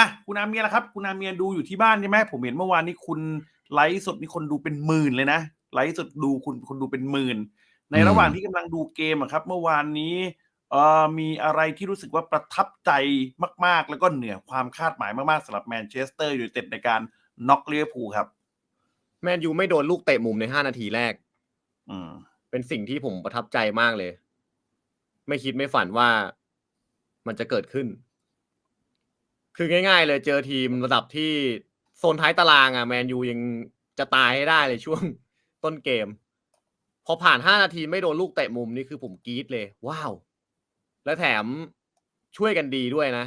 อะคุณอาเมียละครับ คุณอาเมียดูอยู่ที่บ้านใช่ไหมผมเห็นเมื่อวานนี้คุณไลฟ์สดมีคนดูเป็นหมื่นเลยนะไลฟ์สดดูคุณคนดูเป็นหมื่น ในระหว่างที่กำลังดูเกมอะครับ เมื่อวานนี้เอ่อมีอะไรที่รู้สึกว่าประทับใจมาก ๆ แล้วก็เหนือความคาดหมายมาก ๆสำหรับแมนเชสเตอร์ยูไนเต็ดในการน็อกเลียพูลครับ แมนยูไม่โดนลูกเตะมุมในห้านาทีแรก อืม เป็นสิ่งที่ผมประทับใจมากเลย ไม่คิดไม่ฝันว่ามันจะเกิดขึ้น คือง่ายๆ เลยเจอทีมระดับที่โซนท้ายตารางอะแมนยูยังจะตายให้ได้เลยช่วงต้นเกม พอผ่านห้านาทีไม่โดนลูกเตะมุมนี่คือผมกรี๊ดเลย ว้าว และแถมช่วยกันดีด้วยนะ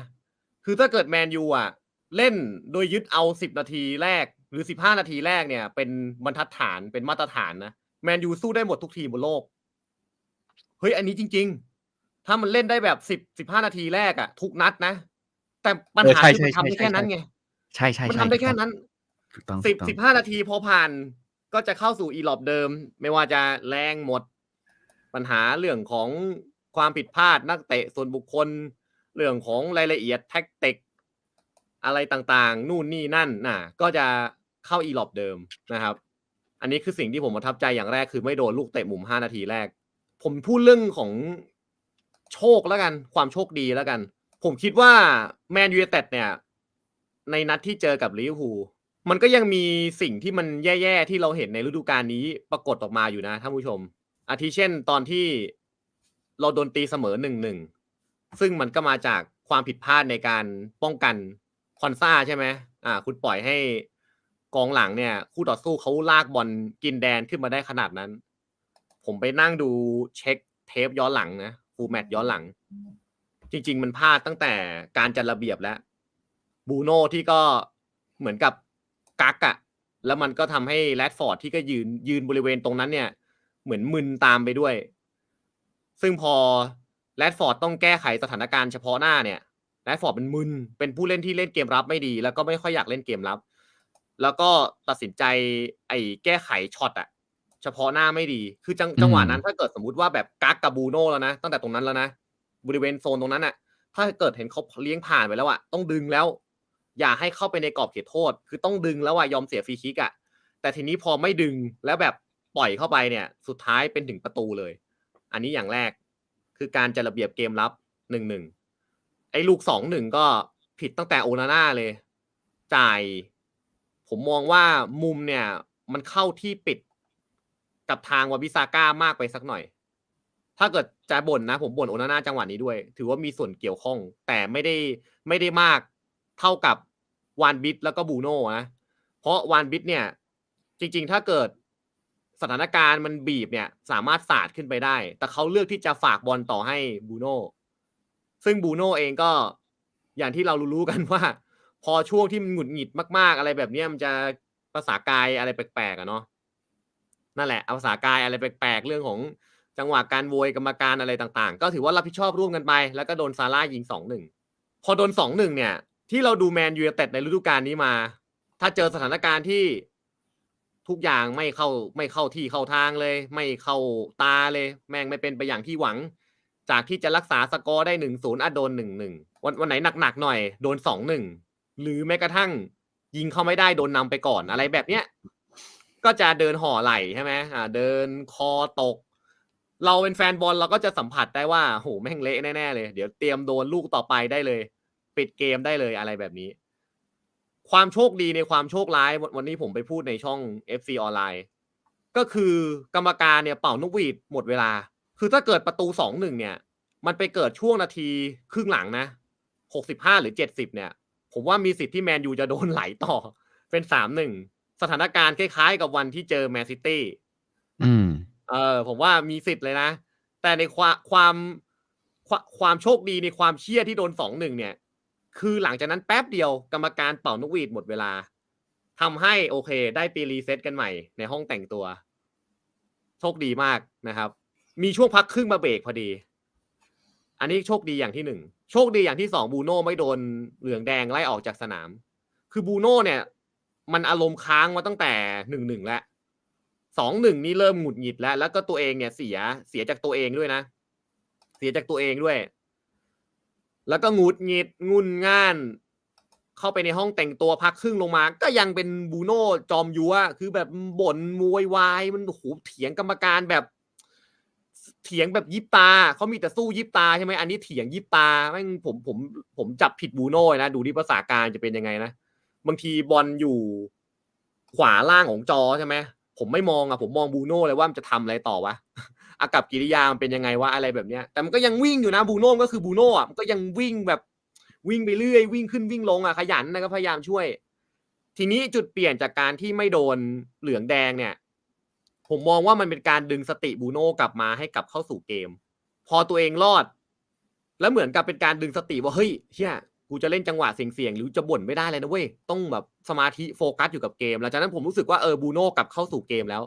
คือถ้าเกิดแมนยูอะ เล่นโดยยึดเอาสิบนาทีแรก หรือสิบห้านาทีแรกเนี่ย เป็นบรรทัดฐานเป็นมาตรฐานนะแมนยูสู้ได้หมดทุกทีมบนโลกเฮ้ยอันนี้จริง ๆ ถ้ามันเล่นได้แบบสิบสิบห้านาทีแรกอะทุกนัดนะ แต่ปัญหาเออใช่คือมันใช่ทำได้ใช่แค่นั้นไง ใช่ใช่มันใช่ทำได้แค่นั้นถูกต้องสิบถูกต้องสิบห้านาทีพอผ่าน ก็จะเข้าสู่อีหลอบเดิม ไม่ว่าจะแรงหมด ปัญหาเรื่องของความผิดพลาดนักเตะส่วนบุคคล เรื่องของรายละเอียดแท็กติกอะไรต่างๆ นู่นนี่นั่นน่ะ ก็จะเข้าอีหลอบเดิมนะครับ อันนี้คือสิ่งที่ผมประทับใจอย่างแรกคือไม่โดนลูกเตะมุมห้านาทีแรก ผมพูดเรื่องของโชคแล้วกัน ความโชคดีแล้วกัน ผมคิดว่าแมนยูเต็ดเนี่ย ในนัดที่เจอกับลิเวอร์พูลมันก็ยังมีสิ่งที่มันแย่ๆที่เราเห็นในฤดูกาลนี้ปรากฏออกมาอยู่นะท่านผู้ชม อาทิเช่นตอนที่เราโดนตีเสมอหนึ่งหนึ่งซึ่งมันก็มาจากความผิดพลาดในการป้องกันคอนซ่าใช่ไหมอ่า คุณปล่อยให้กองหลังเนี่ย คู่ต่อสู้เขาลากบอลกินแดนขึ้นมาได้ขนาดนั้น ผมไปนั่งดูเช็คเทปย้อนหลังนะฟูแมตย้อนหลัง จริง ๆ มันพลาดตั้งแต่การจัดระเบียบแล้วบูโน่ที่ก็เหมือนกับกักอะแล้วมันก็ทำให้แรดฟอร์ดที่ก็ยืนยืนบริเวณตรงนั้นเนี่ย เหมือนมึนตามไปด้วย ซึ่งพอแรดฟอร์ดต้องแก้ไขสถานการณ์เฉพาะหน้าเนี่ยแรดฟอร์ดเป็นมึนเป็นผู้เล่นที่เล่นเกมรับไม่ดี แล้วก็ไม่ค่อยอยากเล่นเกมรับ แล้วก็ตัดสินใจไอ้แก้ไขช็อตอะเฉพาะหน้าไม่ดี คือจังจังหวะนั้นถ้าเกิดสมมติว่าแบบกักกับบูโน่แล้วนะตั้งแต่ตรงนั้นแล้วนะ บริเวณโซนตรงนั้นอะถ้าเกิดเห็นเขาเลี้ยงผ่านไปแล้วอะต้องดึงแล้ว อย่าให้เข้าไปในกรอบเขตโทษ คือต้องดึงแล้วอะยอมเสียฟรีคิกอะแต่ทีนี้พอไม่ดึงแล้วแบบปล่อยเข้าไปเนี่ย สุดท้ายเป็นถึงประตูเลย อันนี้อย่างแรกคือการจัดระเบียบเกมรับหนึ่งหนึ่งไอ้ลูกสองหนึ่งก็ผิดตั้งแต่โอนาน่าเลย จ่าย ผมมองว่ามุมเนี่ย มันเข้าที่ปิดกับทางวาบิซาก้ามากไปสักหน่อย ถ้าเกิดจะบ่นนะ ผมบ่นโอนาน่าจังหวะนี้ด้วย ถือว่ามีส่วนเกี่ยวข้อง แต่ไม่ได้ไม่ได้มากเท่ากับวานบิทแล้วก็บูโน่นะเพราะวานบิทเนี่ย จริง ๆ ถ้าเกิดสถานการณ์มันบีบเนี่ย สามารถสาดขึ้นไปได้ แต่เขาเลือกที่จะฝากบอลต่อให้บูโน่ซึ่งบูโน่เองก็อย่างที่เรารู้ๆกันว่า พอช่วงที่มันหงุดหงิดมาก ๆ อะไรแบบนี้มันจะภาษากายอะไรแปลกๆอะเนาะนั่นแหละเอาภาษากายอะไรแปลกๆเรื่องของ จังหวะการโวยกรรมการอะไรต่างๆ ก็ถือว่ารับผิดชอบร่วมกันไป แล้วก็โดนซาร่ายิงสองหนึ่งพอโดนสองหนึ่งเนี่ย ที่เราดูแมนยูเต็ดในฤดูกาลนี้มา ถ้าเจอสถานการณ์ที่ทุกอย่างไม่เข้าไม่เข้าที่เข้าทางเลย ไม่เข้าตาเลย แม่งไม่เป็นไปอย่างที่หวัง จากที่จะรักษาสกอร์ได้หนึ่งศูนย์อะโดนหนึ่งหนึ่งวันวันไหนหนักๆหน่อยโดนสองหนึ่งหรือแม้กระทั่งยิงเข้าไม่ได้โดนนำไปก่อนอะไรแบบเนี้ยก็จะเดินห่อไหลใช่ไหมอ่าเดินคอตก เราเป็นแฟนบอลเราก็จะสัมผัสได้ว่าโหแม่งเละแน่ๆเลย เดี๋ยวเตรียมโดนลูกต่อไปได้เลย ปิดเกมได้เลยอะไรแบบนี้ ความโชคดีในความโชคร้ายวันวันนี้ผมไปพูดในช่อง FC ออนไลน์ก็คือกรรมการเนี่ยเป่านกหวีดหมดเวลา คือถ้าเกิดประตูสองหนึ่งเนี่ย มันไปเกิดช่วงนาทีครึ่งหลังนะหกสิบห้าหรือเจ็ดสิบเนี่ย ผมว่ามีสิทธิ์ที่แมนยูจะโดนไหลต่อ เป็นสามหนึ่งสถานการณ์คล้ายๆ กับวันที่เจอแมนซิตี้อืม เออผมว่ามีสิทธิ์เลยนะ แต่ในความความความโชคดีในความเชี่ยที่โดนสองหนึ่งเนี่ย คือหลังจากนั้นแป๊บเดียวกรรมการเป่านกหวีดหมดเวลาทำให้โอเค ได้ไปรีเซ็ตกันใหม่ในห้องแต่งตัว โชคดีมากนะครับ มีช่วงพักครึ่งมาเบรกพอดี อันนี้โชคดีอย่างที่หนึ่งโชคดีอย่างที่สองบูโน่ไม่โดนเหลืองแดงไล่ออกจากสนาม คือบูโน่เนี่ย มันอารมณ์ค้างมาตั้งแต่หนึ่งหนึ่งแล้ว สองหนึ่งนี่เริ่มหงุดหงิดแล้ว แล้วก็ตัวเองเนี่ยเสียเสียจากตัวเองด้วยนะ เสียจากตัวเองด้วย แล้วก็หงุดหงิดงุนง่าน เข้าไปในห้องแต่งตัวพักครึ่งลงมา ก็ยังเป็นบูโน่จอมยัวคือแบบบ่นมวยวายมันโอ้โหเถียงกรรมการแบบเถียงแบบยิบตาเขามีแต่สู้ยิบตาใช่ไหมอันนี้เถียงยิบตาแม่งผมผมผมจับผิดบูโน่นะดูที่ภาษาการจะเป็นยังไงนะบางทีบอลอยู่ขวาล่างของจอใช่ไหม ผมไม่มองอะผมมองบูโน่เลยว่ามันจะทำอะไรต่อวะอากับกิริยามันเป็นยังไงวะอะไรแบบเนี้ย แต่มันก็ยังวิ่งอยู่นะบูโน่ก็คือบูโน่อะมันก็ยังวิ่งแบบวิ่งไปเรื่อย วิ่งขึ้นวิ่งลงอะขยันนะก็พยายามช่วย ทีนี้จุดเปลี่ยนจากการที่ไม่โดนเหลืองแดงเนี่ย ผมมองว่ามันเป็นการดึงสติบูโน่กลับมาให้กลับเข้าสู่เกม พอตัวเองรอด แล้วเหมือนกับเป็นการดึงสติว่าเฮ้ยเฮีย กูจะเล่นจังหวะเสี่ยงๆหรือจะบ่นไม่ได้เลยนะเว้ยต้องแบบสมาธิโฟกัสอยู่กับเกมหลังจากนั้นผมรู้สึกว่าเออบูโน่กลับเข้าสู่เกมแล้ว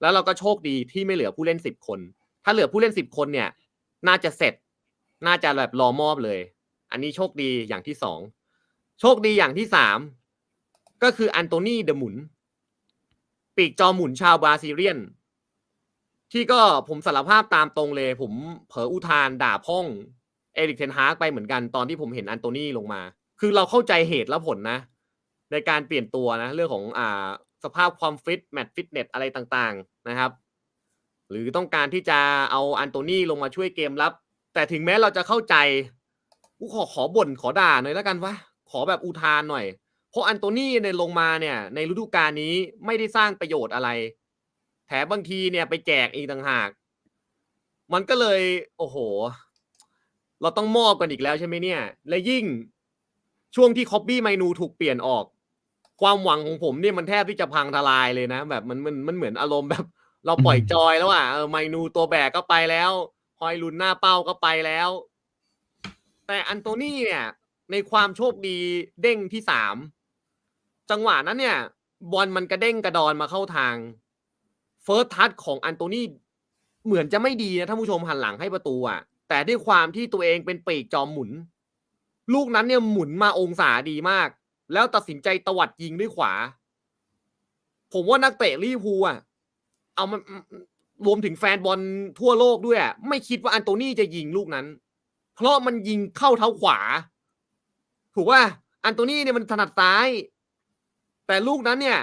แล้วเราก็โชคดีที่ไม่เหลือผู้เล่นสิบคน ถ้าเหลือผู้เล่นสิบคนเนี่ย น่าจะเสร็จ น่าจะแบบรอมอบเลย อันนี้โชคดีอย่างที่สองโชคดีอย่างที่สามก็คืออันโตนีเดมุนปีกจอหมุนชาวบราซิเลียน ที่ก็ผมสารภาพตามตรงเลย ผมเผลออุทานด่าพ่อง เอริกเทนฮากไปเหมือนกันตอนที่ผมเห็นอันโตนี่ลงมา คือเราเข้าใจเหตุและผลนะ ในการเปลี่ยนตัวนะ เรื่องของอ่าสภาพความฟิตแมตต์ฟิตเนสอะไรต่างๆนะครับ หรือต้องการที่จะเอาอันโตนี่ลงมาช่วยเกมรับ แต่ถึงแม้เราจะเข้าใจกูขอขอบ่นขอด่าหน่อยแล้วกันวะขอแบบอุทานหน่อย เพราะอันโตนี่ในลงมาเนี่ย ในฤดูกาลนี้ไม่ได้สร้างประโยชน์อะไร แถมบางทีเนี่ยไปแจกอีกต่างหาก มันก็เลย โอ้โห เราต้องมอบกันอีกแล้วใช่ไหมเนี่ย และยิ่งช่วงที่คอบบี้ไมนูถูกเปลี่ยนออก ความหวังของผมเนี่ยมันแทบที่จะพังทลายเลยนะ แบบมันมันมันเหมือนอารมณ์แบบ เราปล่อยจอยแล้วอะเออไมนูตัวแบกก็ไปแล้วฮอยลุนหน้าเป้าก็ไปแล้ว แต่อันโตนี่เนี่ย ในความโชคดีเด้งที่สามจังหวะนั้นเนี่ย บอลมันกระเด้งกระดอนมาเข้าทางเฟิร์สทัชของอันโตนี่เหมือนจะไม่ดีนะท่านผู้ชมหันหลังให้ประตูอะ แต่ด้วยความที่ตัวเองเป็นปีกจอมหมุน ลูกนั้นเนี่ยหมุนมาองศาดีมาก แล้วตัดสินใจตวัดยิงด้วยขวา ผมว่านักเตะลิเวอร์พูลอะเอามันรวมถึงแฟนบอลทั่วโลกด้วยไม่คิดว่าอันโตนี่จะยิงลูกนั้น เพราะมันยิงเข้าเท้าขวา ถูกว่าอันโตนี่เนี่ยมันถนัดซ้าย แต่ลูกนั้นเนี่ย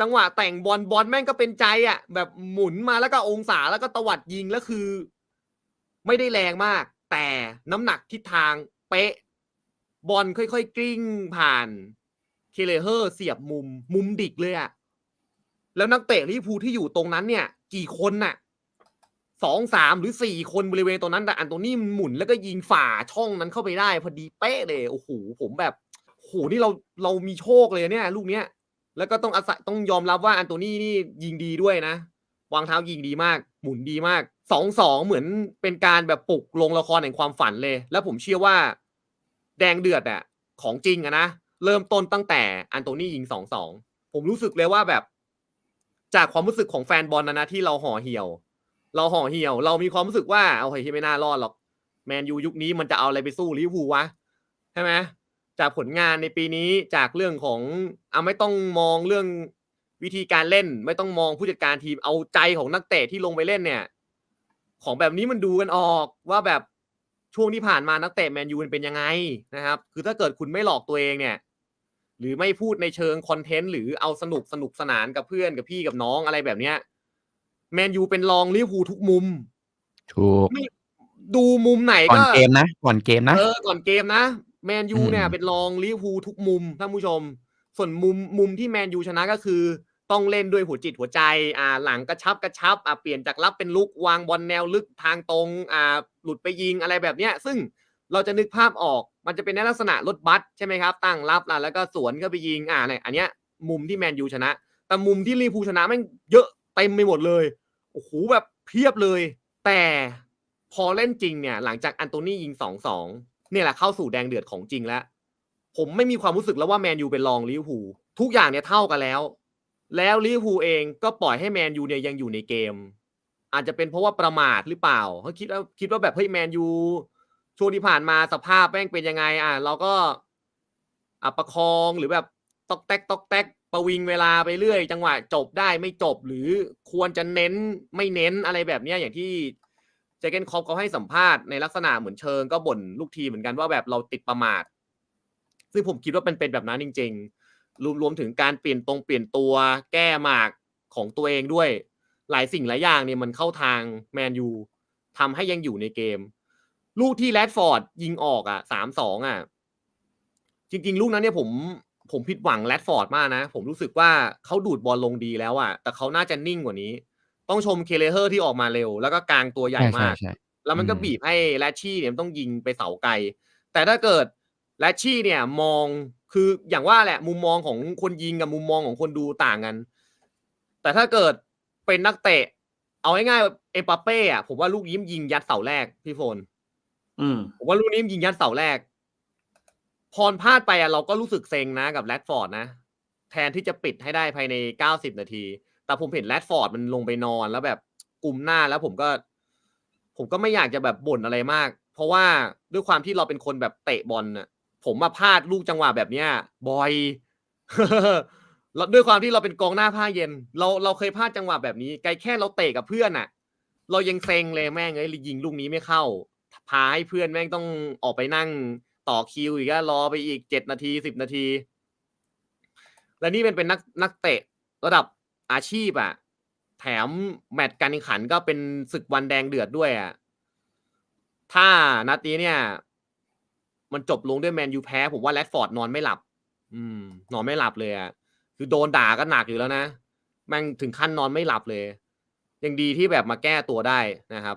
จังหวะแต่งบอลบอลแม่งก็เป็นใจอะ่ะ แบบหมุนมาแล้วก็องศาแล้วก็ตวัดยิงแล้วคือ ไม่ได้แรงมาก แต่น้ำหนักทิศทางเป๊ะ บอลค่อยๆกลิ้งผ่านเคเลเฮอร์เสียบมุม มุมดิกเลยอะแล้วนักเตะลิเวอร์พูลที่อยู่ตรงนั้นเนี่ย กี่คนน่ะสองสามหรือสี่คนบริเวณตรงนั้นแต่อันโตนี่มันหมุนแล้วก็ยิงฝ่าช่องนั้นเข้าไปได้ พอดีเป๊ะเลยโอ้โหผมแบบโอ้โหนี่เราเรามีโชคเลยเนี่ย ลูกเนี้ยแล้วก็ต้องอาศัยต้องยอมรับว่าอันโตนี่นี่ยิงดีด้วยนะ วางเท้ายิงดีมาก หมุนดีมากสองสองเหมือนเป็นการแบบปลุกลงละครแห่งความฝันเลย แล้วผมเชื่อว่า แดงเดือดอะของจริงอะนะเริ่มต้นตั้งแต่อันโตนี่ยิงสองสองผมรู้สึกเลยว่าแบบ จากความรู้สึกของแฟนบอลนะนะที่เราห่อเหี่ยว เราห่อเหี่ยว เรามีความรู้สึกว่าเอาเฮ้ยที่ไม่น่ารอดหรอกแมนยูยุคนี้มันจะเอาอะไรไปสู้ลิเวอร์พูลวะใช่ไหมจากผลงานในปีนี้จากเรื่องของเอาไม่ต้องมองเรื่อง วิธีการเล่นไม่ต้องมองผู้จัดการทีมเอาใจของนักเตะที่ลงไปเล่นเนี่ย ของแบบนี้มันดูกันออกว่าแบบช่วงที่ผ่านมานักเตะแมนยูมันเป็นยังไงนะครับ คือถ้าเกิดคุณไม่หลอกตัวเองเนี่ย หรือไม่พูดในเชิงคอนเทนต์หรือเอาสนุกสนุกสนานกับเพื่อนกับพี่กับน้องอะไรแบบเนี้ยแมนยูเป็นรองลิเวอร์พูลทุกมุมถูกดูมุมไหนก่อนก็เกมนะก่อนเกมนะเออก่อนเกมนะแมนยูอืมเนี่ยเป็นรองลิเวอร์พูลทุกมุมท่านผู้ชม ส่วนมุมมุมที่แมนยูชนะก็คือ ต้องเล่นด้วยหัวจิตหัวใจอ่าหลังกระชับกระชับอ่าเปลี่ยนจากรับเป็นลุกวางบอลแนวลึกทางตรงอ่าหลุดไปยิงอะไรแบบเนี้ย ซึ่งเราจะนึกภาพออกมันจะเป็นในลักษณะรถบัสใช่ไหมครับ ตั้งรับแล้วก็สวนก็ไปยิงอ่าเนี่ยอันเนี้ยมุมที่แมนยูชนะ แต่มุมที่ลิพูชนะแม่งเยอะเต็มไปหมดเลยโอ้โหแบบเพียบเลย แต่พอเล่นจริงเนี่ย หลังจากอันโตนี่ยิงสองสองเนี่ยแหละเข้าสู่แดงเดือดของจริงแล้ว ผมไม่มีความรู้สึกแล้วว่าแมนยูเป็นรองลิเวอร์พูลทุกอย่างเนี่ยเท่ากันแล้ว แล้วลิเวอร์พูลเองก็ปล่อยให้แมนยูเนี่ยยังอยู่ในเกม อาจจะเป็นเพราะว่าประมาทหรือเปล่าเขาคิดว่าคิดว่าแบบเฮ้ยแมนยูช่วงที่ผ่านมาสภาพแม่งเป็นยังไง อะ เราก็อะประคองหรือแบบตอกแตกตอกแตกประวิงเวลาไปเรื่อย จังหวะจบได้ไม่จบหรือควรจะเน้นไม่เน้นอะไรแบบนี้อย่างที่เจเกนคอปเขาให้สัมภาษณ์ในลักษณะเหมือนเชิงก็บ่นลูกทีเหมือนกันว่าแบบเราติดประมาท ซึ่งผมคิดว่าเป็นเป็นแบบนั้นจริง ๆ รวมรวมถึงการเปลี่ยนตรงเปลี่ยนตัวแก้หมากของตัวเองด้วย หลายสิ่งหลายอย่างเนี่ยมันเข้าทางแมนยูทำให้ยังอยู่ในเกม ลูกที่แรดฟอร์ดยิงออกอะสามสองอะ จริง ๆ ลูกนั้นเนี่ยผมผมผิดหวังแรดฟอร์ดมากนะ ผมรู้สึกว่าเขาดูดบอลลงดีแล้วอะ แต่เขาน่าจะนิ่งกว่านี้ ต้องชมเคเลเฮอร์ที่ออกมาเร็ว แล้วก็กลางตัวใหญ่ใช่ใช่มากใช่แล้วมันก็อืมบีบให้แรชชี่เนี่ยมันต้องยิงไปเสาไกล แต่ถ้าเกิดแรชชี่เนี่ยมอง คืออย่างว่าแหละมุมมองของคนยิงกับมุมมองของคนดูต่างกัน แต่ถ้าเกิดเป็นนักเตะ เอาง่ายๆเอ็มบัปเป้อะผมว่าลูกยิ้มยิงยัดเสาแรกพี่โฟนอืมผมว่าลูกนี้มันยิงยัดเสาแรก พรพลาดไปอะเราก็รู้สึกเซ็งนะกับแรดฟอร์ดนะแทนที่จะปิดให้ได้ภายในเก้าสิบนาที แต่ผมเห็นแรดฟอร์ดมันลงไปนอนแล้วแบบกลุ่มหน้าแล้วผมก็ ผมก็ไม่อยากจะแบบบ่นอะไรมาก เพราะว่าด้วยความที่เราเป็นคนแบบเตะบอลน่ะ ผมมาพลาดลูกจังหวะแบบเนี้ยบ่อยแล้วด้วยความที่เราเป็นกองหน้าผ้าเย็น เราเราเคยพลาดจังหวะแบบนี้ ไกลแค่เราเตะกับเพื่อนน่ะ เรายังเซ็งเลยแม่งเอ้ยยิงลูกนี้ไม่เข้าพาให้เพื่อนแม่งต้องออกไปนั่งต่อคิวอีกรอไปอีกเจ็ดนาทีสิบนาที และนี่เป็นเป็นนักนักเตะระดับอาชีพอะแถมแมตช์การแข่งขันก็เป็นศึกวันแดงเดือดด้วยอะถ้านัดนี้เนี่ย มันจบลงด้วยแมนยูแพ้ ผมว่าแรดฟอร์ดนอนไม่หลับ อืม นอนไม่หลับเลยอะคือโดนด่าก็หนักอยู่แล้วนะแม่งถึงขั้นนอนไม่หลับเลย ยังดีที่แบบมาแก้ตัวได้นะครับ